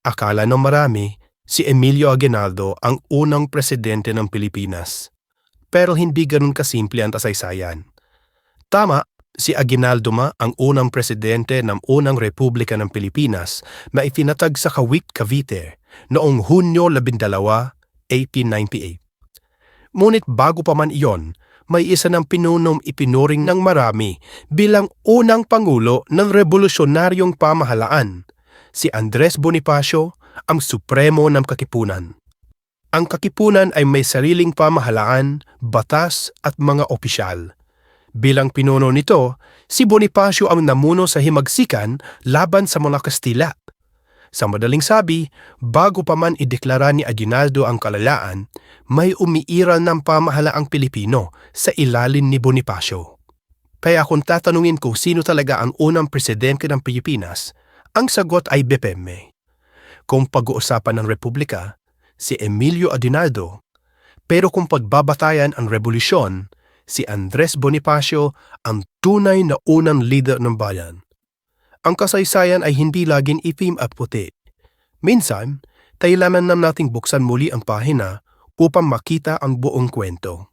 Akala ng marami, si Emilio Aguinaldo ang unang presidente ng Pilipinas. Pero hindi ganun kasimple ang kasaysayan. Tama, si Aguinaldo ma ang unang presidente ng unang Republika ng Pilipinas na itinatag sa Kawit, Cavite noong Hunyo 12, 1898. Ngunit bago pa man iyon, may isa ng pinunom ipinuring ng marami bilang unang pangulo ng revolusyonaryong pamahalaan, si Andres Bonifacio, ang supremo ng kakipunan. Ang kakipunan ay may sariling pamahalaan, batas at mga opisyal. Bilang pinuno nito, si Bonifacio ang namuno sa himagsikan laban sa mga Kastila. Sa madaling sabi, bago pa man ideklara ni Aguinaldo ang kalalaan, may umiiral ng pamahalaang Pilipino sa ilalim ni Bonifacio. Kaya kung tatanungin ko sino talaga ang unang presidente ng Pilipinas, ang sagot ay BPM. Kung pag-uusapan ng Republika, si Emilio Aguinaldo, pero kung pagbabatayan ang revolusyon, si Andres Bonifacio ang tunay na unang leader ng bayan. Ang kasaysayan ay hindi laging itim at puti. Minsan, kailangan na nating buksan muli ang pahina upang makita ang buong kwento.